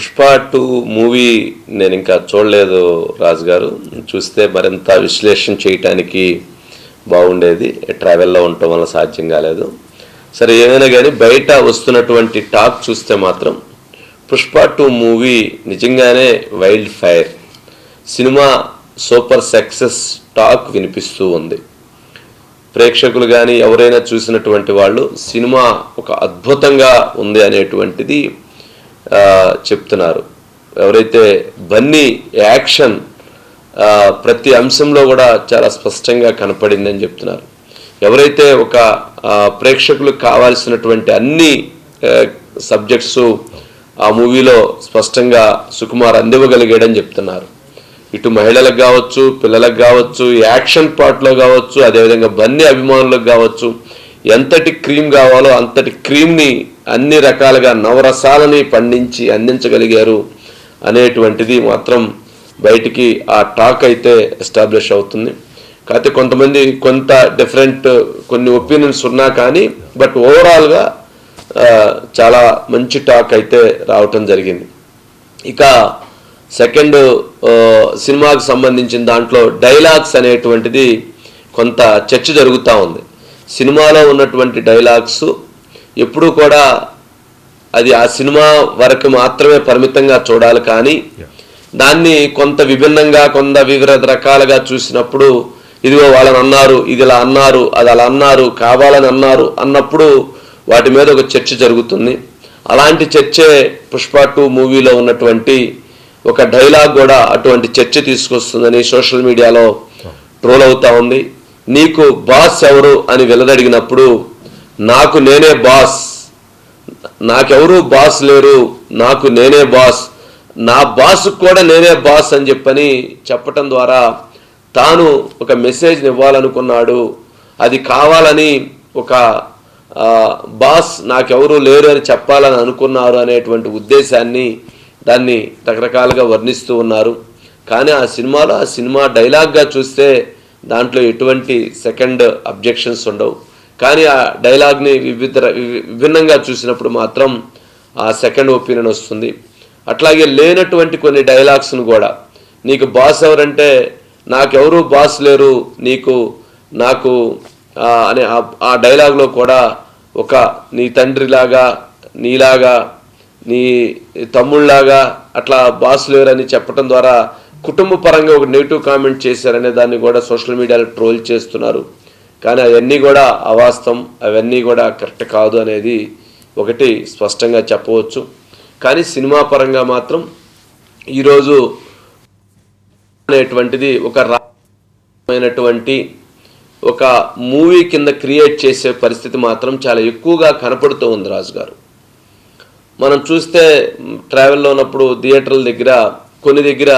Pushpa two movie నేను ఇంకా చూడలేదు రాజు గారు చూస్తే మరింత విశ్లేషణ చేయటానికి బాగుండేది. ట్రావెల్లో ఉండటం వల్ల సాధ్యం కాలేదు. సరే ఏమైనా కానీ బయట వస్తున్నటువంటి టాక్ చూస్తే మాత్రం పుష్ప టూ మూవీ నిజంగానే wild fire. Cinema super success talk వినిపిస్తూ ఉంది. ప్రేక్షకులు కానీ ఎవరైనా చూసినటువంటి వాళ్ళు సినిమా ఒక అద్భుతంగా ఉంది అనేటువంటిది చెప్తున్నారు. ఎవరైతే బన్నీ యాక్షన్ ప్రతి అంశంలో కూడా చాలా స్పష్టంగా కనపడిందని చెప్తున్నారు. ఎవరైతే ఒక ప్రేక్షకులు ప్రేక్షకులకు కావాల్సినటువంటి అన్ని సబ్జెక్ట్స్ ఆ మూవీలో స్పష్టంగా సుకుమార్ అందివ్వగలిగాడని చెప్తున్నారు. ఇటు మహిళలకు కావచ్చు పిల్లలకు కావచ్చు యాక్షన్ పార్ట్లో కావచ్చు అదేవిధంగా బన్నీ అభిమానులకు కావచ్చు ఎంతటి క్రీమ్ కావాలో అంతటి క్రీమ్ని అన్ని రకాలుగా నవరసాలని పండించి అందించగలిగారు అనేటువంటిది మాత్రం బయటికి ఆ టాక్ అయితే ఎస్టాబ్లిష్ అవుతుంది. కాకపోతే కొంతమంది కొంత డిఫరెంట్ కొన్ని ఒపీనియన్స్ ఉన్నా కానీ బట్ ఓవరాల్గా చాలా మంచి టాక్ అయితే రావటం జరిగింది. ఇక సెకండ్ సినిమాకు సంబంధించిన దాంట్లో డైలాగ్స్ అనేటువంటిది కొంత చర్చ జరుగుతూ ఉంది. సినిమాలో ఉన్నటువంటి డైలాగ్స్ ఎప్పుడూ కూడా అది ఆ సినిమా వరకు మాత్రమే పరిమితంగా చూడాలి కానీ దాన్ని కొంత విభిన్నంగా కొంత వివిధ రకాలుగా చూసినప్పుడు ఇదిగో వాళ్ళని అన్నారు ఇది ఇలా అన్నారు అది అలా అన్నారు కావాలని అన్నారు అన్నప్పుడు వాటి మీద ఒక చర్చ జరుగుతుంది. అలాంటి చర్చే పుష్ప టూ మూవీలో ఉన్నటువంటి ఒక డైలాగ్ కూడా అటువంటి చర్చ తీసుకొస్తుందని సోషల్ మీడియాలో ట్రోల్ అవుతా ఉంది. నీకు బాస్ ఎవరు అని వెలదడిగినప్పుడు నాకు నేనే బాస్. నాకెవరూ బాస్ లేరు. నాకు నేనే బాస్. నా బాస్ కూడా నేనే బాస్ అని చెప్పని చెప్పటం ద్వారా తాను ఒక మెసేజ్ని ఇవ్వాలనుకున్నాడు. అది కావాలని ఒక బాస్ నాకెవరూ లేరు అని చెప్పాలని అనుకున్నారు అనేటువంటి ఉద్దేశాన్ని దాన్ని రకరకాలుగా వర్ణిస్తూ ఉన్నారు. కానీ ఆ సినిమాలో ఆ సినిమా డైలాగ్గా చూస్తే దాంట్లో ఎటువంటి సెకండ్ అబ్జెక్షన్స్ ఉండవు. కానీ ఆ డైలాగ్ని వివిధ విభిన్నంగా చూసినప్పుడు మాత్రం ఆ సెకండ్ ఒపీనియన్ వస్తుంది. అట్లాగే లేనటువంటి కొన్ని డైలాగ్స్ను కూడా. నీకు బాస్ ఎవరంటే నాకెవరు బాస్ లేరు నీకు నాకు అనే ఆ- డైలాగ్లో కూడా ఒక నీ తండ్రిలాగా నీలాగా నీ తమ్ముళ్ళాగా అట్లా బాస్ లేరని చెప్పడం ద్వారా కుటుంబ పరంగా ఒక నెగిటివ్ కామెంట్ చేశారనే దాన్ని కూడా సోషల్ మీడియాలో ట్రోల్ చేస్తున్నారు. కానీ అవన్నీ కూడా అవాస్తవం అవన్నీ కూడా కరెక్ట్ కాదు అనేది ఒకటి స్పష్టంగా చెప్పవచ్చు. కానీ సినిమా పరంగా మాత్రం ఈరోజు అనేటువంటిది ఒక రామైనటువంటి ఒక మూవీ కింద క్రియేట్ చేసే పరిస్థితి మాత్రం చాలా ఎక్కువగా కనపడుతూ ఉంది రాజు గారు మనం చూస్తే ట్రావెల్లో ఉన్నప్పుడు థియేటర్ల దగ్గర కొన్ని దగ్గర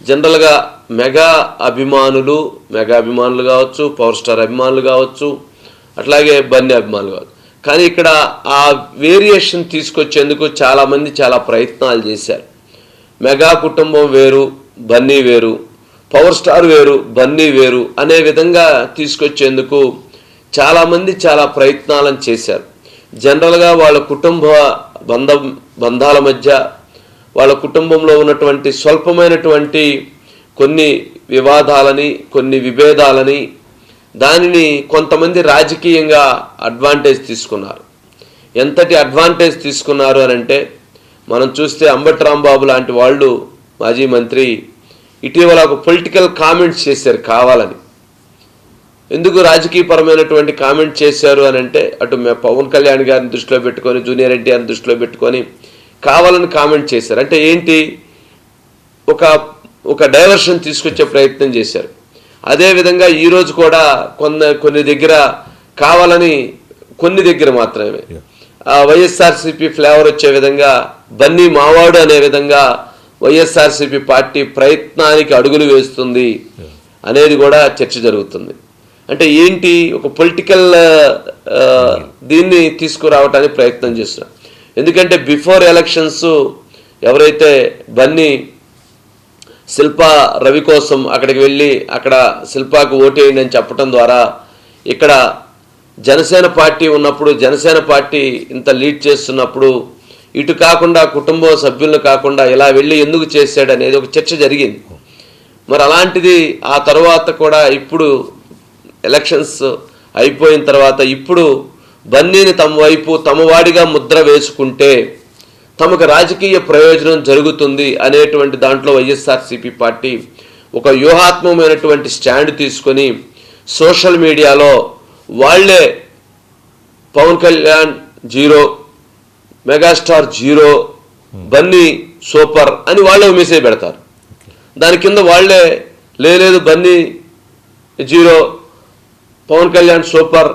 జనరల్గా మెగా అభిమానులు మెగా అభిమానులు కావచ్చు పవర్ స్టార్ అభిమానులు కావచ్చు అట్లాగే బన్నీ అభిమానులు కావచ్చు. కానీ ఇక్కడ ఆ వేరియేషన్ తీసుకొచ్చేందుకు చాలామంది చాలా ప్రయత్నాలు చేశారు. మెగా కుటుంబం వేరు బన్నీ వేరు పవర్ స్టార్ వేరు బన్నీ వేరు అనే విధంగా తీసుకొచ్చేందుకు చాలామంది చాలా ప్రయత్నాలను చేశారు. జనరల్గా వాళ్ళ కుటుంబ బంధం బంధాల మధ్య వాళ్ళ కుటుంబంలో ఉన్నటువంటి స్వల్పమైనటువంటి కొన్ని వివాదాలని కొన్ని విభేదాలని దానిని కొంతమంది రాజకీయంగా అడ్వాంటేజ్ తీసుకున్నారు. ఎంతటి అడ్వాంటేజ్ తీసుకున్నారు అని అంటే మనం చూస్తే అంబటి రాంబాబు లాంటి వాళ్ళు మాజీ మంత్రి ఇటీవల ఒక పొలిటికల్ కామెంట్స్ చేశారు కావాలని. ఎందుకు రాజకీయపరమైనటువంటి కామెంట్ చేశారు అని అంటే అటు పవన్ కళ్యాణ్ గారిని దృష్టిలో పెట్టుకొని జూనియర్ ఎన్టీఆర్ని దృష్టిలో పెట్టుకొని కావాలని కామెంట్ చేశారు. అంటే ఏంటి? ఒక ఒక డైవర్షన్ తీసుకొచ్చే ప్రయత్నం చేశారు. అదేవిధంగా ఈరోజు కూడా కొన్న కొన్ని దగ్గర కావాలని కొన్ని దగ్గర మాత్రమే. ఆ వైఎస్ఆర్సీపీ ఫ్లేవర్ వచ్చే విధంగా బన్నీ మావాడు అనే విధంగా వైఎస్ఆర్సీపీ పార్టీ ప్రయత్నానికి అడుగులు వేస్తుంది అనేది కూడా చర్చ జరుగుతుంది. అంటే ఏంటి? ఒక పొలిటికల్ దీన్ని తీసుకురావటానికి ప్రయత్నం చేస్తున్నారు. ఎందుకంటే బిఫోర్ ఎలక్షన్స్ ఎవరైతే బన్నీ శిల్పా రవి కోసం అక్కడికి వెళ్ళి అక్కడ శిల్పాకు ఓటేయండి అని చెప్పడం ద్వారా ఇక్కడ జనసేన పార్టీ ఉన్నప్పుడు జనసేన పార్టీ ఇంత లీడ్ చేస్తున్నప్పుడు ఇటు కాకుండా కుటుంబ సభ్యులను కాకుండా ఇలా వెళ్ళి ఎందుకు చేశాడు అనేది ఒక చర్చ జరిగింది. మరి అలాంటిది ఆ తర్వాత కూడా ఇప్పుడు ఎలక్షన్స్ అయిపోయిన తర్వాత ఇప్పుడు బన్నీని తమ వైపు తమవాడిగా ముద్ర వేసుకుంటే తమకు రాజకీయ ప్రయోజనం జరుగుతుంది అనేటువంటి దాంట్లో వైఎస్ఆర్సీపీ పార్టీ ఒక వ్యూహాత్మకమైనటువంటి స్టాండ్ తీసుకొని సోషల్ మీడియాలో వాళ్ళే Pawan Kalyan zero megastar zero Bunny super అని వాళ్ళే మెసేజ్ పెడతారు. దాని కింద వాళ్ళే లేదు Bunny zero Pawan Kalyan super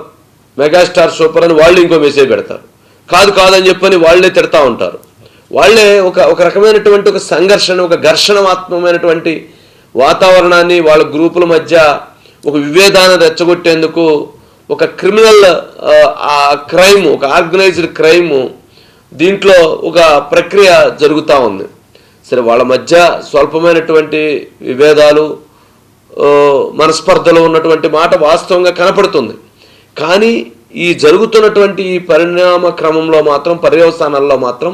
megastar super అని వాళ్ళు ఇంకో మెసేజ్ పెడతారు. కాదు కాదని చెప్పని వాళ్ళే తిడతా ఉంటారు. వాళ్ళే ఒక ఒక రకమైనటువంటి ఒక సంఘర్షణ ఒక ఘర్షణాత్మకమైనటువంటి వాతావరణాన్ని వాళ్ళ గ్రూపుల మధ్య ఒక విభేదాన్ని రెచ్చగొట్టేందుకు ఒక క్రిమినల్ ఆ క్రైమ్ ఒక ఆర్గనైజ్డ్ క్రైమ్ దీంట్లో ఒక ప్రక్రియ జరుగుతూ ఉంది. సరే వాళ్ళ మధ్య స్వల్పమైనటువంటి విభేదాలు మనస్పర్ధలు ఉన్నటువంటి మాట వాస్తవంగా కనపడుతుంది. కానీ ఈ జరుగుతున్నటువంటి ఈ పరిణామ క్రమంలో మాత్రం పర్యవసానాల్లో మాత్రం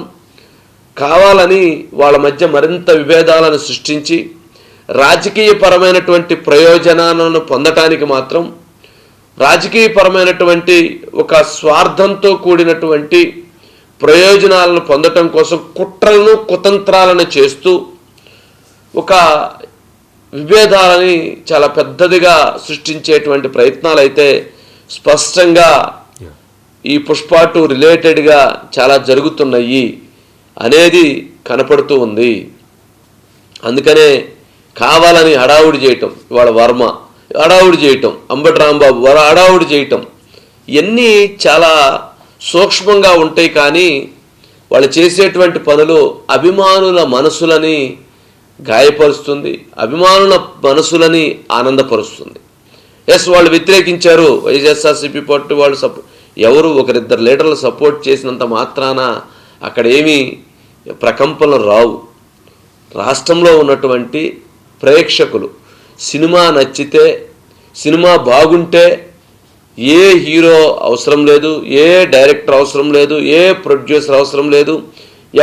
కావాలని వాళ్ళ మధ్య మరింత విభేదాలను సృష్టించి రాజకీయపరమైనటువంటి ప్రయోజనాలను పొందటానికి మాత్రం రాజకీయపరమైనటువంటి ఒక స్వార్థంతో కూడినటువంటి ప్రయోజనాలను పొందటం కోసం కుట్రలను కుతంత్రాలను చేస్తూ ఒక విభేదాలని చాలా పెద్దదిగా సృష్టించేటువంటి ప్రయత్నాలు అయితే స్పష్టంగా ఈ పుష్ప టూ రిలేటెడ్గా చాలా జరుగుతున్నాయి అనేది కనపడుతూ ఉంది. అందుకనే కావాలని హడావుడి చేయటం ఇవాళ వర్మ హడావుడి చేయటం అంబటి రాంబాబు వర హడావుడి చేయటం ఇవన్నీ చాలా సూక్ష్మంగా ఉంటాయి కానీ వాళ్ళు చేసేటువంటి పనులు అభిమానుల మనసులని గాయపరుస్తుంది అభిమానుల మనసులని ఆనందపరుస్తుంది. ఎస్ వాళ్ళు వ్యతిరేకించారు. వైఎస్ఆర్సీపీ పార్టీ వాళ్ళు సపో ఎవరు ఒకరిద్దరు లీడర్లు సపోర్ట్ చేసినంత మాత్రాన అక్కడ ఏమీ ప్రకంపనలు రావు. రాష్ట్రంలో ఉన్నటువంటి ప్రేక్షకులు సినిమా నచ్చితే సినిమా బాగుంటే ఏ హీరో అవసరం లేదు ఏ డైరెక్టర్ అవసరం లేదు ఏ ప్రొడ్యూసర్ అవసరం లేదు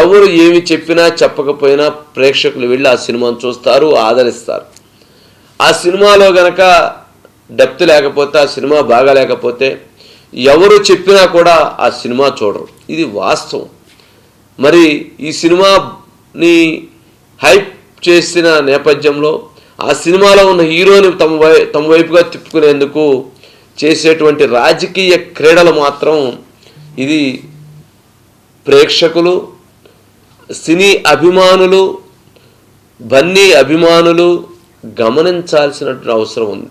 ఎవరు ఏమి చెప్పినా చెప్పకపోయినా ప్రేక్షకులు వెళ్ళి ఆ సినిమాను చూస్తారు ఆదరిస్తారు. ఆ సినిమాలో గనక డెప్త్ లేకపోతే ఆ సినిమా బాగా లేకపోతే ఎవరు చెప్పినా కూడా ఆ సినిమా చూడరు. ఇది వాస్తవం. మరి ఈ సినిమాని హైప్ చేసిన నేపథ్యంలో ఆ సినిమాలో ఉన్న హీరోని తమ వై తమ వైపుగా తిప్పుకునేందుకు చేసేటువంటి రాజకీయ క్రీడలు మాత్రం ఇది ప్రేక్షకులు సినీ అభిమానులు బన్నీ అభిమానులు గమనించాల్సినటువంటి అవసరం ఉంది.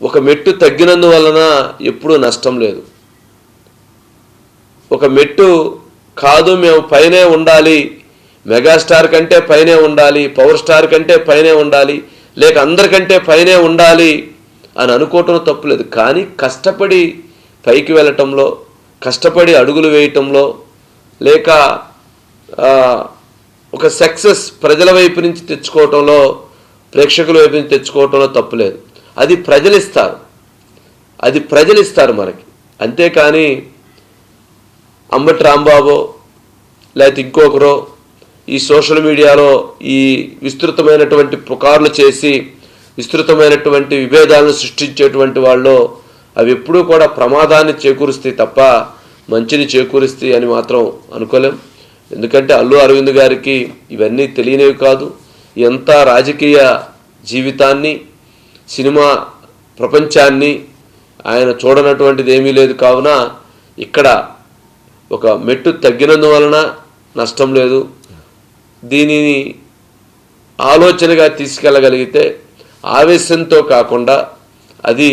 ఒక మెట్టు తగ్గినందువలన ఎప్పుడూ నష్టం లేదు. ఒక మెట్టు కాదు మేము పైనే ఉండాలి మెగాస్టార్ కంటే పైనే ఉండాలి పవర్ స్టార్ కంటే పైనే ఉండాలి లేక అందరికంటే పైనే ఉండాలి అని అనుకోవటం తప్పులేదు కానీ కష్టపడి పైకి వెళ్ళటంలో కష్టపడి అడుగులు వేయటంలో లేక ఒక సక్సెస్ ప్రజల వైపు నుంచి తెచ్చుకోవటంలో ప్రేక్షకుల వైపు నుంచి తెచ్చుకోవటంలో తప్పులేదు అది ప్రజలు ఇస్తారు అది ప్రజలు ఇస్తారు మనకి. అంతేకాని అంబటి రాంబాబు లేకపోతే ఇంకొకరో ఈ సోషల్ మీడియాలో ఈ విస్తృతమైనటువంటి పుకార్లు చేసి విస్తృతమైనటువంటి విభేదాలను సృష్టించేటువంటి వాళ్ళు అవి ఎప్పుడూ కూడా ప్రమాదాన్ని చేకూరుస్తాయి తప్ప మంచిని చేకూరుస్తాయి అని మాత్రం అనుకోలేం. ఎందుకంటే అల్లు అరవింద్ గారికి ఇవన్నీ తెలియనివి కాదు. ఎంత రాజకీయ జీవితాన్ని సినిమా ప్రపంచాన్ని ఆయన చూడనటువంటిది ఏమీ లేదు కావున ఇక్కడ ఒక మెట్టు తగ్గినందువలన నష్టం లేదు. దీనిని ఆలోచనగా తీసుకెళ్ళగలిగితే ఆవేశంతో కాకుండా అది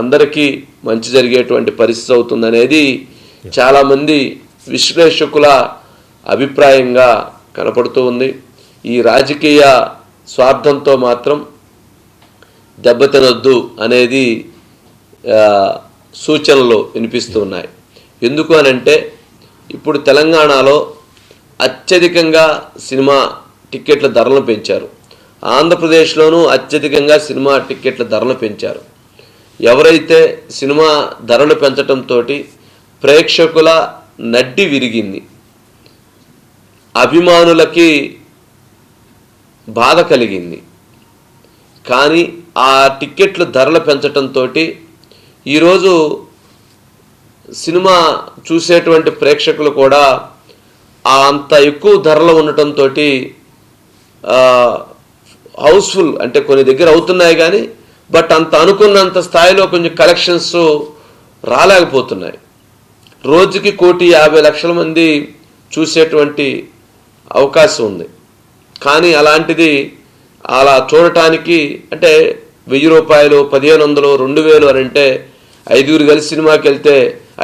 అందరికీ మంచి జరిగేటువంటి పరిస్థితి అవుతుందనేది చాలామంది విశ్లేషకుల అభిప్రాయంగా కనపడుతూ ఉంది. ఈ రాజకీయ స్వార్థంతో మాత్రం దెబ్బతినొద్దు అనేది సూచనలు వినిపిస్తూ ఉన్నాయి ఎందుకు అనంటే ఇప్పుడు తెలంగాణలో అత్యధికంగా సినిమా టిక్కెట్ల ధరలు పెంచారు. ఆంధ్రప్రదేశ్లోనూ అత్యధికంగా సినిమా టిక్కెట్ల ధరలు పెంచారు. ఎవరైతే సినిమా ధరలు పెంచడంతో ప్రేక్షకుల నడ్డి విరిగింది అభిమానులకి బాధ కలిగింది. కానీ ఆ టిక్కెట్లు ధరలు పెంచటంతో ఈరోజు సినిమా చూసేటువంటి ప్రేక్షకులు కూడా అంత ఎక్కువ ధరలు ఉండటంతో హౌస్ఫుల్ అంటే కొన్ని దగ్గర అవుతున్నాయి కానీ బట్ అంత అనుకున్నంత స్థాయిలో కొంచెం కలెక్షన్స్ రాలేకపోతున్నాయి. రోజుకి కోటి యాభై లక్షల మంది చూసేటువంటి అవకాశం ఉంది. కానీ అలాంటిది అలా చూడటానికి అంటే వెయ్యి రూపాయలు పదిహేను వందలు రెండు వేలు అని అంటే ఐదుగురు కలిసి సినిమాకి వెళ్తే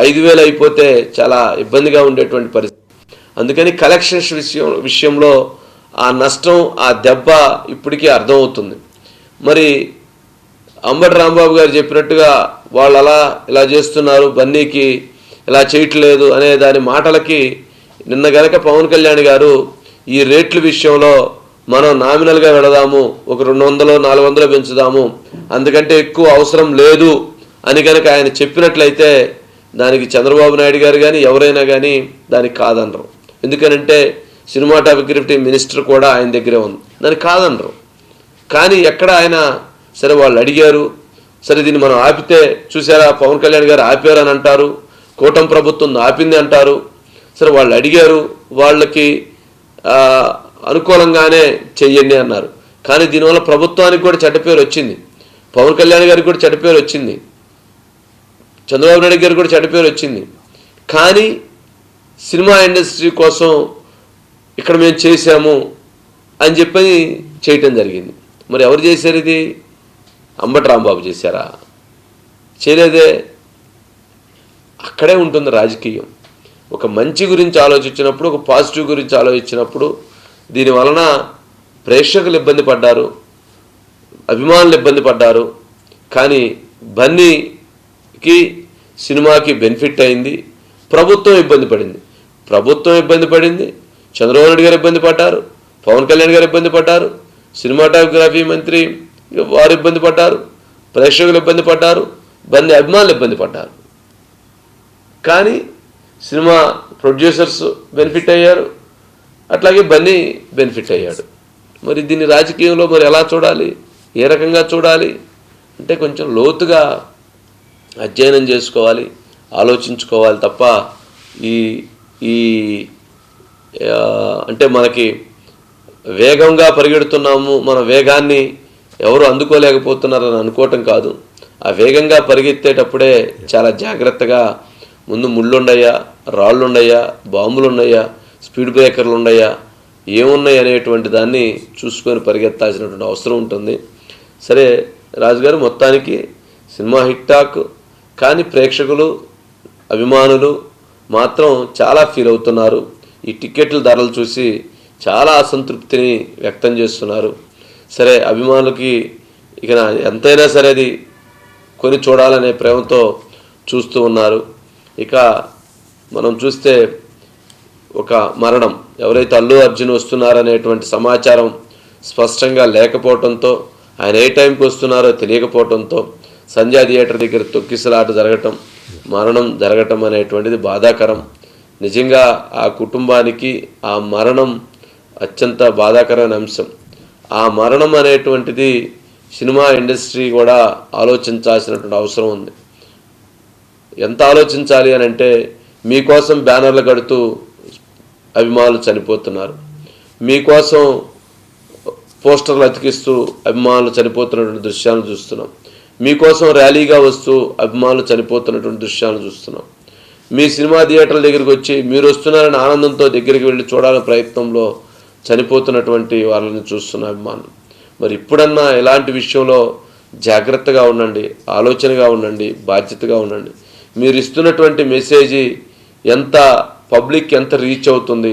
ఐదు వేలు అయిపోతే చాలా ఇబ్బందిగా ఉండేటువంటి పరిస్థితి. అందుకని కలెక్షన్స్ విషయం విషయంలో ఆ నష్టం ఆ దెబ్బ ఇప్పటికీ అర్థమవుతుంది. మరి అంబటి రాంబాబు గారు చెప్పినట్టుగా వాళ్ళు అలా ఇలా చేస్తున్నారు బన్నీకి ఇలా చేయట్లేదు అనే దాని మాటలకి నిన్న గనక పవన్ కళ్యాణ్ గారు ఈ రేట్ల విషయంలో మనం నామినల్గా వెళదాము ఒక రెండు వందలు నాలుగు వందలు పెంచుదాము. అందుకంటే ఎక్కువ అవసరం లేదు అని కనుక ఆయన చెప్పినట్లయితే దానికి చంద్రబాబు నాయుడు గారు కానీ ఎవరైనా కానీ దానికి కాదనరు. ఎందుకనంటే సినిమాటోగ్రఫీ మినిస్టర్ కూడా ఆయన దగ్గరే ఉంది. దానికి కాదనరు. కానీ ఎక్కడ ఆయన సరే వాళ్ళు అడిగారు సరే దీన్ని మనం ఆపితే చూసారా పవన్ కళ్యాణ్ గారు ఆపారని అంటారు కూటమి ప్రభుత్వం ఆపింది అంటారు సరే వాళ్ళు అడిగారు వాళ్ళకి అనుకూలంగానే చెయ్యండి అన్నారు. కానీ దీనివల్ల ప్రభుత్వానికి కూడా చెడ్డ పేరు వచ్చింది. పవన్ కళ్యాణ్ గారికి కూడా చెడ్డ పేరు వచ్చింది. చంద్రబాబు నాయుడు గారికి కూడా చెడ్డ పేరు వచ్చింది. కానీ సినిమా ఇండస్ట్రీ కోసం ఇక్కడ మేము చేశాము అని చెప్పని చేయటం జరిగింది. మరి ఎవరు చేశారు ఇది? అంబటి రాంబాబు చేశారా? చేయలేదే. అక్కడే ఉంటుంది రాజకీయం. ఒక మంచి గురించి ఆలోచించినప్పుడు ఒక పాజిటివ్ గురించి ఆలోచించినప్పుడు దీని వలన ప్రేక్షకులు ఇబ్బంది పడ్డారు అభిమానులు ఇబ్బంది పడ్డారు. కానీ బన్నీకి సినిమాకి బెనిఫిట్ అయింది ప్రభుత్వం ఇబ్బంది పడింది. ప్రభుత్వం ఇబ్బంది పడింది చంద్రబాబు నాయుడు గారు ఇబ్బంది పడ్డారు పవన్ కళ్యాణ్ గారు ఇబ్బంది పడ్డారు సినిమాటోగ్రఫీ మంత్రి వారు ఇబ్బంది పడ్డారు ప్రేక్షకులు ఇబ్బంది పడ్డారు బన్నీ అభిమానులు ఇబ్బంది పడ్డారు. కానీ సినిమా ప్రొడ్యూసర్స్ బెనిఫిట్ అయ్యారు అట్లాగే బన్నీ బెనిఫిట్ అయ్యాడు. మరి దీన్ని రాజకీయంలో మరి ఎలా చూడాలి? ఏ రకంగా చూడాలి? అంటే కొంచెం లోతుగా అధ్యయనం చేసుకోవాలి ఆలోచించుకోవాలి తప్ప ఈ ఈ అంటే మనకి వేగంగా పరిగెడుతున్నాము మన వేగాన్ని ఎవరు అందుకోలేకపోతున్నారని అనుకోవటం కాదు. ఆ వేగంగా పరిగెత్తేటప్పుడే చాలా జాగ్రత్తగా ముందు ముళ్ళుండయ్యా రాళ్ళుండయ్యా బాంబులు ఉన్నాయా స్పీడ్ బ్రేకర్లు ఉన్నాయా ఏమున్నాయి అనేటువంటి దాన్ని చూసుకొని పరిగెత్తాల్సినటువంటి అవసరం ఉంటుంది. సరే రాజుగారు మొత్తానికి సినిమా హిట్ టాక్ కానీ ప్రేక్షకులు అభిమానులు మాత్రం చాలా ఫీల్ అవుతున్నారు. ఈ టికెట్ల ధరలు చూసి చాలా అసంతృప్తిని వ్యక్తం చేస్తున్నారు. సరే అభిమానులకి ఇక ఎంతైనా సరే అది కొని చూడాలనే ప్రేమతో చూస్తూ ఉన్నారు. ఇక మనం చూస్తే ఒక మరణం. ఎవరైతే అల్లు అర్జున్ వస్తున్నారనేటువంటి సమాచారం స్పష్టంగా లేకపోవడంతో ఆయన ఏ టైంకి వస్తున్నారో తెలియకపోవడంతో సంధ్యా థియేటర్ దగ్గర తొక్కిసలాట జరగటం మరణం జరగటం అనేటువంటిది బాధాకరం. నిజంగా ఆ కుటుంబానికి ఆ మరణం అత్యంత బాధాకరమైన అంశం. ఆ మరణం అనేటువంటిది సినిమా ఇండస్ట్రీ కూడా ఆలోచించాల్సినటువంటి అవసరం ఉంది. ఎంత ఆలోచించాలి అని అంటే మీకోసం బ్యానర్లు కడుతూ అభిమానులు చనిపోతున్నారు. మీకోసం పోస్టర్లు అతికిస్తూ అభిమానులు చనిపోతున్నటువంటి దృశ్యాలను చూస్తున్నాం. మీకోసం ర్యాలీగా వస్తూ అభిమానులు చనిపోతున్నటువంటి దృశ్యాలను చూస్తున్నాం. మీ సినిమా థియేటర్ల దగ్గరికి వచ్చి మీరు వస్తున్నారని ఆనందంతో దగ్గరికి వెళ్ళి చూడాలనే ప్రయత్నంలో చనిపోతున్నటువంటి వాళ్ళని చూస్తున్న అభిమానులు. మరి ఇప్పుడన్నా ఎలాంటి విషయంలో జాగ్రత్తగా ఉండండి ఆలోచనగా ఉండండి బాధ్యతగా ఉండండి. మీరు ఇస్తున్నటువంటి మెసేజ్ ఎంత పబ్లిక్ ఎంత రీచ్ అవుతుంది?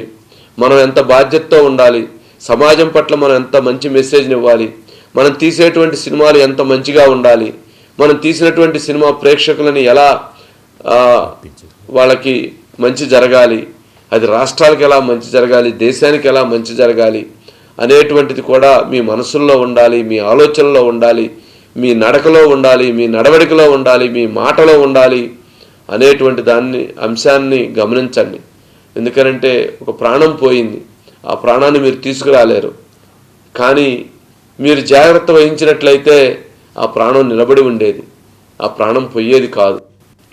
మనం ఎంత బాధ్యతతో ఉండాలి? సమాజం పట్ల మనం ఎంత మంచి మెసేజ్ని ఇవ్వాలి? మనం తీసేటువంటి సినిమాలు ఎంత మంచిగా ఉండాలి? మనం తీసినటువంటి సినిమా ప్రేక్షకులని ఎలా వాళ్ళకి మంచి జరగాలి? అది రాష్ట్రాలకు ఎలా మంచి జరగాలి? దేశానికి ఎలా మంచి జరగాలి? అనేటువంటిది కూడా మీ మనసుల్లో ఉండాలి మీ ఆలోచనలో ఉండాలి మీ నడకలో ఉండాలి మీ నడవడికలో ఉండాలి మీ మాటలో ఉండాలి అనేటువంటి దాన్ని అంశాన్ని గమనించండి. ఎందుకనంటే ఒక ప్రాణం పోయింది. ఆ ప్రాణాన్ని మీరు తీసుకురాలేరు. కానీ మీరు జాగ్రత్త వహించినట్లయితే ఆ ప్రాణం నిలబడి ఉండేది. ఆ ప్రాణం పోయేది కాదు.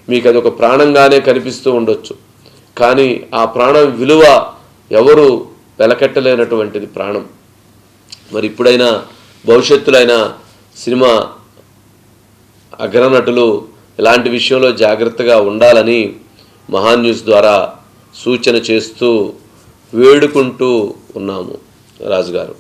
మీకు అది ఒక ప్రాణంగానే కనిపిస్తూ ఉండొచ్చు. కానీ ఆ ప్రాణం విలువ ఎవరు వెలకట్టలేనటువంటిది ప్రాణం. మరి ఇప్పుడైనా భవిష్యత్తులో సినిమా అగ్రనటులు ఇలాంటి విషయంలో జాగ్రత్తగా ఉండాలని మహాన్యూస్ ద్వారా సూచన చేస్తూ వేడుకుంటూ ఉన్నాము రాజుగారు.